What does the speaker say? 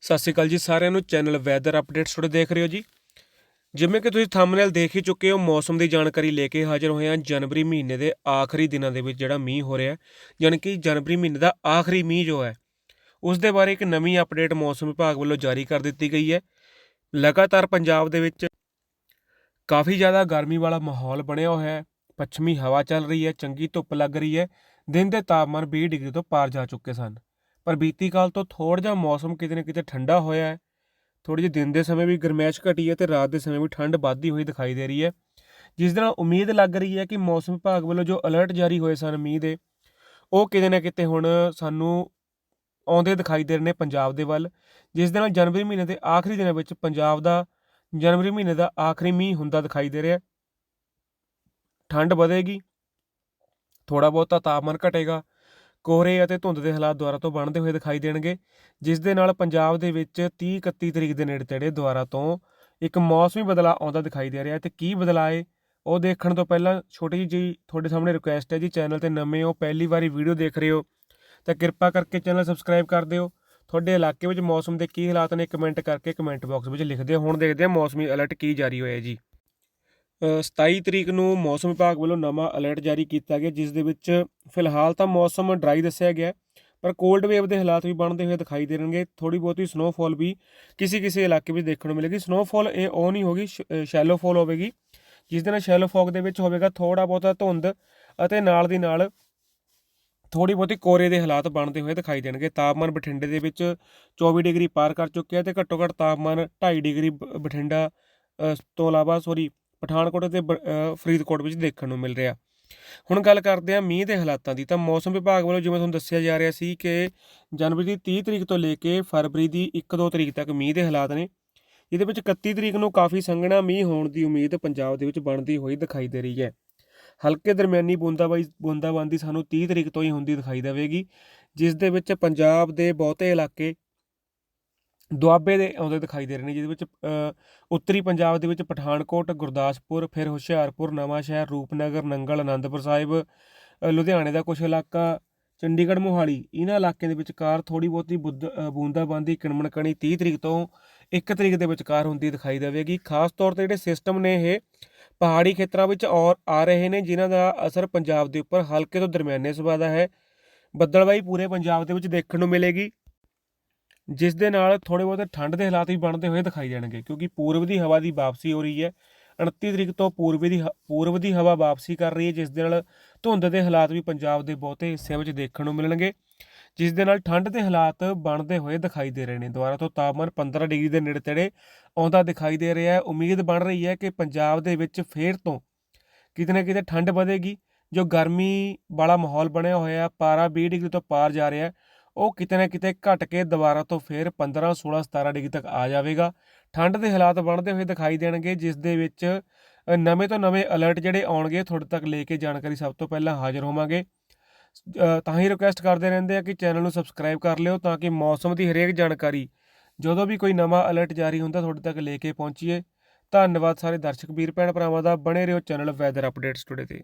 ਸਤਿ ਸ਼੍ਰੀ ਅਕਾਲ ਜੀ ਸਾਰਿਆਂ ਨੂੰ। ਚੈਨਲ ਵੈਦਰ ਅਪਡੇਟਸ ਤੁਹਾਡੇ ਦੇਖ ਰਹੇ ਹੋ ਜੀ। ਜਿਵੇਂ ਕਿ ਤੁਸੀਂ ਥੰਬਨੇਲ ਦੇਖ ਹੀ ਚੁੱਕੇ ਹੋ, ਮੌਸਮ ਦੀ ਜਾਣਕਾਰੀ ਲੈ ਕੇ ਹਾਜ਼ਰ ਹੋਏ ਹਾਂ ਜਨਵਰੀ ਮਹੀਨੇ ਦੇ ਆਖਰੀ ਦਿਨਾਂ ਦੇ ਵਿੱਚ ਜਿਹੜਾ ਮੀਂਹ ਹੋ ਰਿਹਾ ਹੈ, ਯਾਨੀ ਕਿ ਜਨਵਰੀ ਮਹੀਨੇ ਦਾ ਆਖਰੀ ਮੀਂਹ ਜੋ ਹੈ ਉਸ ਦੇ ਬਾਰੇ ਇੱਕ ਨਵੀਂ ਅਪਡੇਟ ਮੌਸਮ ਵਿਭਾਗ ਵੱਲੋਂ ਜਾਰੀ ਕਰ ਦਿੱਤੀ ਗਈ ਹੈ। ਲਗਾਤਾਰ ਪੰਜਾਬ ਦੇ ਵਿੱਚ ਕਾਫੀ ਜ਼ਿਆਦਾ ਗਰਮੀ ਵਾਲਾ ਮਾਹੌਲ ਬਣਿਆ ਹੋਇਆ ਹੈ। ਪੱਛਮੀ ਹਵਾ ਚੱਲ ਰਹੀ ਹੈ, ਚੰਗੀ ਧੁੱਪ ਲੱਗ ਰਹੀ ਹੈ। ਦਿਨ ਦੇ ਤਾਪਮਾਨ 20 ਡਿਗਰੀ ਤੋਂ ਪਾਰ ਜਾ ਚੁੱਕੇ ਸਨ। ਪਰ ਬੀਤੀ ਕਾਲ ਤੋਂ ਥੋੜ੍ਹਾ ਜਿਹਾ ਮੌਸਮ ਕਿਤੇ ਨਾ ਕਿਤੇ ਠੰਡਾ ਹੋਇਆ ਹੈ। ਥੋੜੀ ਜਿਹੀ ਦਿਨ ਦੇ ਸਮੇਂ ਵੀ ਗਰਮੈਸ਼ ਘਟੀ ਹੈ ਤੇ ਰਾਤ ਦੇ ਸਮੇਂ ਵੀ ਠੰਡ ਵੱਧਦੀ ਹੋਈ ਦਿਖਾਈ ਦੇ ਰਹੀ ਹੈ। ਜਿਸ ਦੇ ਨਾਲ ਉਮੀਦ ਲੱਗ ਰਹੀ ਹੈ ਕਿ ਮੌਸਮ ਵਿਭਾਗ ਵੱਲੋਂ ਜੋ ਅਲਰਟ ਜਾਰੀ ਹੋਏ ਸਨ ਮੀਂਹ ਦੇ, ਉਹ ਕਿਤੇ ਨਾ ਕਿਤੇ ਹੁਣ ਸਾਨੂੰ ਆਉਂਦੇ ਦਿਖਾਈ ਦੇ ਰਹੇ ਨੇ ਪੰਜਾਬ ਦੇ ਵੱਲ। ਜਿਸ ਦੇ ਨਾਲ ਜਨਵਰੀ ਮਹੀਨੇ ਦੇ ਆਖਰੀ ਦਿਨਾਂ ਵਿੱਚ ਪੰਜਾਬ ਦਾ, ਜਨਵਰੀ ਮਹੀਨੇ ਦਾ ਆਖਰੀ ਮੀਂਹ ਹੁੰਦਾ ਦਿਖਾਈ ਦੇ ਰਿਹਾ ਠੰਡ ਵਧੇਗੀ ਥੋੜਾ ਬਹੁਤਾ ਤਾਪਮਾਨ ਘਟੇਗਾ ਕੋਹਰੇ ਅਤੇ ਧੁੰਦ ਦੇ ਹਾਲਾਤ ਦੁਆਰਾ ਤੋਂ ਬਣਦੇ ਹੋਏ ਦਿਖਾਈ ਦੇਣਗੇ, ਜਿਸ ਦੇ ਨਾਲ ਪੰਜਾਬ ਦੇ ਵਿੱਚ 30 31 ਤਰੀਕ ਦੇ ਨੇੜੇ ਤੇੜੇ ਦੁਆਰਾ ਤੋਂ ਇੱਕ ਮੌਸਮੀ ਬਦਲਾਅ ਆਉਂਦਾ ਦਿਖਾਈ ਦੇ ਰਿਹਾ ਹੈ ਤੇ ਕੀ ਬਦਲਾਅ ਹੈ, ਉਹ ਦੇਖਣ ਤੋਂ ਪਹਿਲਾਂ ਛੋਟੀ ਜਿਹੀ ਤੁਹਾਡੇ ਸਾਹਮਣੇ ਰਿਕੁਐਸਟ ਹੈ ਜੀ ਚੈਨਲ ਤੇ ਨਵੇਂ ਹੋ, ਪਹਿਲੀ ਵਾਰੀ ਵੀਡੀਓ ਦੇਖ ਰਹੇ ਹੋ, ਤਾਂ ਕਿਰਪਾ ਕਰਕੇ ਚੈਨਲ ਸਬਸਕ੍ਰਾਈਬ ਕਰ ਦਿਓ। ਤੁਹਾਡੇ ਇਲਾਕੇ ਵਿੱਚ ਮੌਸਮ ਦੇ ਕੀ ਹਾਲਾਤ ਨੇ ਕਮੈਂਟ ਕਰਕੇ ਕਮੈਂਟ ਬਾਕਸ ਵਿੱਚ ਲਿਖ ਦਿਓ। ਹੁਣ ਦੇਖਦੇ ਹਾਂ ਮੌਸਮੀ ਅਲਰਟ ਕੀ ਜਾਰੀ ਹੋਇਆ ਜੀ। 27 ਤਰੀਕ ਨੂੰ ਮੌਸਮ ਵਿਭਾਗ ਵੱਲੋਂ ਨਵਾਂ ਅਲਰਟ ਜਾਰੀ ਕੀਤਾ ਗਿਆ, ਜਿਸ ਦੇ ਵਿੱਚ ਫਿਲਹਾਲ ਤਾਂ ਮੌਸਮ ਡਰਾਈ ਦੱਸਿਆ ਗਿਆ, ਪਰ ਕੋਲਡ ਵੇਵ ਦੇ ਹਾਲਾਤ ਵੀ ਬਣਦੇ ਹੋਏ ਦਿਖਾਈ ਦੇਣਗੇ ਥੋੜੀ ਬਹੁਤੀ ਸਨੋਫਾਲ ਵੀ ਕਿਸੇ ਕਿਸੇ ਇਲਾਕੇ ਵਿੱਚ ਦੇਖਣ ਨੂੰ ਮਿਲੇਗੀ। ਸਨੋਫਾਲ ਇਹ ਉਹ ਨਹੀਂ ਹੋਗੀ ਸ਼ੈਲੋ ਫਾਲ ਹੋਵੇਗੀ, ਜਿਸ ਦੇ ਨਾਲ ਸ਼ੈਲੋ ਫੌਗ ਦੇ ਵਿੱਚ ਹੋਵੇਗਾ ਥੋੜਾ ਬਹੁਤਾ ਧੁੰਦ ਅਤੇ ਨਾਲ ਦੀ ਨਾਲ ਥੋੜੀ ਬਹੁਤੀ ਕੋਰੇ ਦੇ ਹਾਲਾਤ ਬਣਦੇ ਹੋਏ ਦਿਖਾਈ ਦੇਣਗੇ। ਤਾਪਮਾਨ ਬਠਿੰਡੇ ਦੇ ਵਿੱਚ 24 ਡਿਗਰੀ ਪਾਰ ਕਰ ਚੁੱਕਿਆ ਤੇ ਘੱਟੋ ਘੱਟ ਤਾਪਮਾਨ 2.5 ਡਿਗਰੀ ਬ- ਬਠਿੰਡਾ ਤੋਂ ਇਲਾਵਾ ਸੋਰੀ ਪਠਾਨਕੋਟ ਅਤੇ ਬ- ਫਰੀਦਕੋਟ ਵਿੱਚ ਦੇਖਣ ਨੂੰ ਮਿਲ ਰਿਹਾ। ਹੁਣ ਗੱਲ ਕਰਦੇ ਹਾਂ ਮੀਂਹ ਦੇ ਹਾਲਾਤਾਂ ਦੀ। ਤਾਂ ਮੌਸਮ ਵਿਭਾਗ ਵੱਲੋਂ ਜਿਵੇਂ ਤੁਹਾਨੂੰ ਦੱਸਿਆ ਜਾ ਰਿਹਾ ਸੀ ਕਿ ਜਨਵਰੀ ਦੀ 30 ਤਰੀਕ ਤੋਂ ਲੈ ਕੇ ਫਰਵਰੀ ਦੀ 1-2 ਤਰੀਕ ਤੱਕ ਮੀਂਹ ਦੇ ਹਾਲਾਤ ਨੇ। ਜਿਹਦੇ ਵਿੱਚ 31 ਤਰੀਕ ਨੂੰ ਕਾਫੀ ਸੰਘਣਾ ਮੀਂਹ ਹੋਣ ਦੀ ਉਮੀਦ ਪੰਜਾਬ ਦੇ ਵਿੱਚ ਬਣਦੀ ਹੋਈ ਦਿਖਾਈ ਦੇ ਰਹੀ ਹੈ। ਹਲਕੇ ਦਰਮਿਆਨੀ ਬੂੰਦਾਬਾਈ, ਬੂੰਦਾਬਾਂਦੀ ਸਾਨੂੰ 30 ਤਰੀਕ ਤੋਂ ਹੀ ਹੁੰਦੀ ਦਿਖਾਈ ਦੇਵੇਗੀ, ਜਿਸ ਦੇ ਵਿੱਚ ਪੰਜਾਬ ਦੇ ਬਹੁਤੇ ਇਲਾਕੇ ਦੁਆਬੇ ਦੇ ਆਉਂਦੇ ਦਿਖਾਈ ਦੇ ਰਹੇ ਨੇ ਜਿਹਦੇ ਵਿੱਚ ਉੱਤਰੀ ਪੰਜਾਬ ਦੇ ਵਿੱਚ ਪਠਾਨਕੋਟ ਗੁਰਦਾਸਪੁਰ ਫਿਰ ਹੁਸ਼ਿਆਰਪੁਰ ਨਵਾਂਸ਼ਹਿਰ ਰੂਪਨਗਰ ਨੰਗਲ ਆਨੰਦਪੁਰ ਸਾਹਿਬ ਲੁਧਿਆਣੇ ਦਾ ਕੁਝ ਇਲਾਕਾ ਚੰਡੀਗੜ੍ਹ ਮੋਹਾਲੀ ਇਹਨਾਂ ਇਲਾਕਿਆਂ ਦੇ ਵਿਚਕਾਰ ਥੋੜੀ ਬਹੁਤੀ ਬੁੱਧ- ਅ, ਬੂੰਦਾਬਾਂਦੀ ਕਿਣਮਣਕਣੀ 30 ਤਰੀਕ ਤੋਂ 1 ਤਰੀਕ ਦੇ ਵਿਚਕਾਰ ਹੁੰਦੀ ਦਿਖਾਈ ਦੇਵੇਗੀ। ਖਾਸ ਤੌਰ ਤੇ ਜਿਹੜੇ ਸਿਸਟਮ ਨੇ ਇਹ ਪਹਾੜੀ ਖੇਤਰਾਂ ਵਿੱਚ ਔਰ ਆ ਰਹੇ ਨੇ ਜਿਨ੍ਹਾਂ ਦਾ ਅਸਰ ਪੰਜਾਬ ਦੇ ਉੱਪਰ ਹਲਕੇ ਤੋਂ ਦਰਮਿਆਨੇ ਸੁਭਾਅ ਦਾ ਹੈ। ਬੱਦਲਬਾਈ ਪੂਰੇ ਪੰਜਾਬ ਦੇ ਵਿੱਚ ਦੇਖਣ ਨੂੰ ਮਿਲੇਗੀ। ਜਿਸ ਦੇ ਨਾਲ ਥੋੜੇ ਬਹੁਤੇ ਠੰਡ ਦੇ ਹਾਲਾਤ ਵੀ ਬਣਦੇ ਹੋਏ ਦਿਖਾਈ ਦੇਣਗੇ, ਕਿਉਂਕਿ ਪੂਰਬ ਦੀ ਹਵਾ ਦੀ ਵਾਪਸੀ ਹੋ ਰਹੀ ਹੈ। 29 ਤਰੀਕ ਤੋਂ ਪੂਰਬੀ ਦੀ ਹ- ਪੂਰਬ ਦੀ ਹਵਾ ਵਾਪਸੀ ਕਰ ਰਹੀ ਹੈ, ਜਿਸ ਦੇ ਨਾਲ ਧੁੰਦ ਦੇ ਹਾਲਾਤ ਵੀ ਪੰਜਾਬ ਦੇ ਬਹੁਤੇ ਹਿੱਸਿਆਂ ਵਿੱਚ ਦੇਖਣ ਨੂੰ ਮਿਲਣਗੇ। ਜਿਸ ਦੇ ਨਾਲ ਠੰਡ ਦੇ ਹਾਲਾਤ ਬਣਦੇ ਹੋਏ ਦਿਖਾਈ ਦੇ ਰਹੇ ਨੇ। ਦੁਆਰਾ ਤੋਂ ਤਾਪਮਾਨ 15 ਡਿਗਰੀ ਦੇ ਨੇੜੇ ਤੇੜੇ ਆਉਂਦਾ ਦਿਖਾਈ ਦੇ ਰਿਹਾ ਹੈ। ਉਮੀਦ ਬਣ ਰਹੀ ਹੈ ਕਿ ਪੰਜਾਬ ਦੇ ਵਿੱਚ ਫੇਰ ਤੋਂ ਕਿਤੇ ਨਾ ਕਿਤੇ ਠੰਡ ਵਧੇਗੀ, ਜੋ ਗਰਮੀ ਵਾਲਾ ਮਾਹੌਲ ਬਣਿਆ ਹੋਇਆ ਹੈ। ਪਾਰਾ 20 ਡਿਗਰੀ ਤੋਂ ਪਾਰ ਜਾ ਰਿਹਾ ਹੈ। ਉਹ ਕਿਤੇ ਨਾ ਕਿਤੇ ਘਟ ਕੇ ਦੁਬਾਰਾ ਤੋਂ ਫੇਰ 15 16 17 ਡਿਗਰੀ ਤੱਕ ਆ ਜਾਵੇਗਾ। ਠੰਡ ਦੇ ਹਾਲਾਤ ਬਣਦੇ ਹੋਏ ਦਿਖਾਈ ਦੇਣਗੇ, ਜਿਸ ਦੇ ਵਿੱਚ ਨਵੇਂ ਤੋਂ ਨਵੇਂ ਅਲਰਟ ਜਿਹੜੇ ਆਉਣਗੇ, ਤੁਹਾਡੇ ਤੱਕ ਲੈ ਕੇ ਜਾਣਕਾਰੀ ਸਭ ਤੋਂ ਪਹਿਲਾਂ ਹਾਜ਼ਰ ਹੋਵਾਂਗੇ। ਤਾਂ ਹੀ ਰਿਕੁਐਸਟ ਕਰਦੇ ਰਹਿੰਦੇ ਆ ਕਿ ਚੈਨਲ ਨੂੰ ਸਬਸਕ੍ਰਾਈਬ ਕਰ ਲਿਓ ਤਾਂ ਕਿ ਮੌਸਮ ਦੀ ਹਰੇਕ ਜਾਣਕਾਰੀ, ਜਦੋਂ ਵੀ ਕੋਈ ਨਵਾਂ ਅਲਰਟ ਜਾਰੀ ਹੁੰਦਾ, ਤੁਹਾਡੇ ਤੱਕ ਲੈ ਕੇ ਪਹੁੰਚੀਏ। ਧੰਨਵਾਦ ਸਾਰੇ ਦਰਸ਼ਕ, ਵੀਰ, ਭੈਣ, ਭਰਾਵਾਂ ਦਾ। ਬਣੇ ਰਹੋ ਚੈਨਲ ਵੈਦਰ ਅਪਡੇਟਸ ਟੁਡੇ ਤੇ।